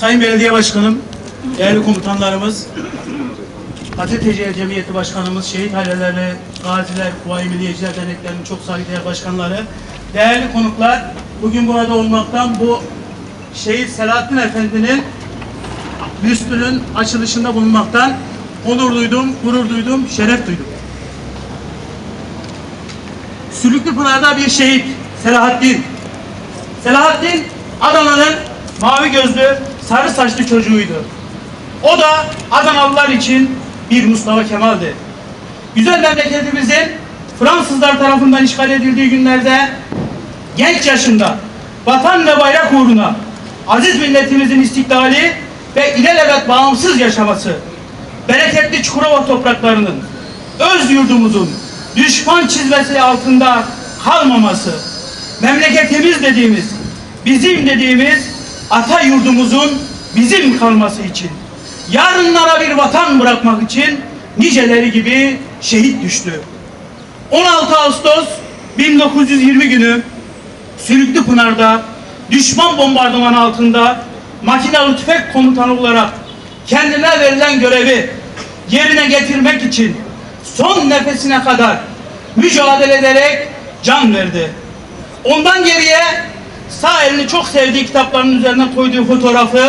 Sayın Belediye Başkanım, değerli komutanlarımız, ATTC Cemiyeti Başkanımız, şehit aileleri, gaziler, Kuvayi Milliyeciler Derneklerinin çok saygıdeğer başkanları, değerli konuklar, bugün burada olmaktan bu şehit Selahattin Efendi'nin büstünün açılışında bulunmaktan onur duydum, gurur duydum, şeref duydum. Sülüklü Pınar'da bir şehit Selahattin. Selahattin Adana'nın mavi gözlü, sarı saçlı çocuğuydu. O da Adanalılar için bir Mustafa Kemal'di. Güzel memleketimizin Fransızlar tarafından işgal edildiği günlerde genç yaşında vatan ve bayrak uğruna aziz milletimizin istiklali ve ilelebet bağımsız yaşaması, bereketli Çukurova topraklarının, öz yurdumuzun düşman çizmesi altında kalmaması, memleketimiz dediğimiz, bizim dediğimiz ata yurdumuzun bizim kalması için, yarınlara bir vatan bırakmak için niceleri gibi şehit düştü. 16 Ağustos 1920 günü Sülüklü Pınar'da düşman bombardımanı altında makinalı tüfek komutanı olarak kendine verilen görevi yerine getirmek için son nefesine kadar mücadele ederek can verdi. Ondan geriye sağ elini çok sevdiği kitaplarının üzerine koyduğu fotoğrafı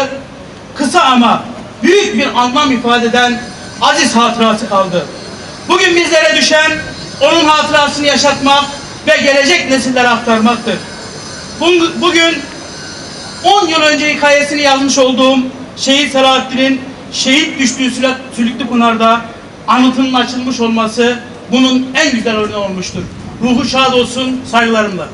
kısa ama büyük bir anlam ifade eden aziz hatırası kaldı. Bugün bizlere düşen onun hatırasını yaşatmak ve gelecek nesillere aktarmaktır. Bu- Bugün 10 yıl önce hikayesini yazmış olduğum Şehit Selahattin'in şehit düştüğü Sülü- Sülüklü Pınar'da anıtının açılmış olması bunun en güzel örneği olmuştur. Ruhu şad olsun, saygılarımla.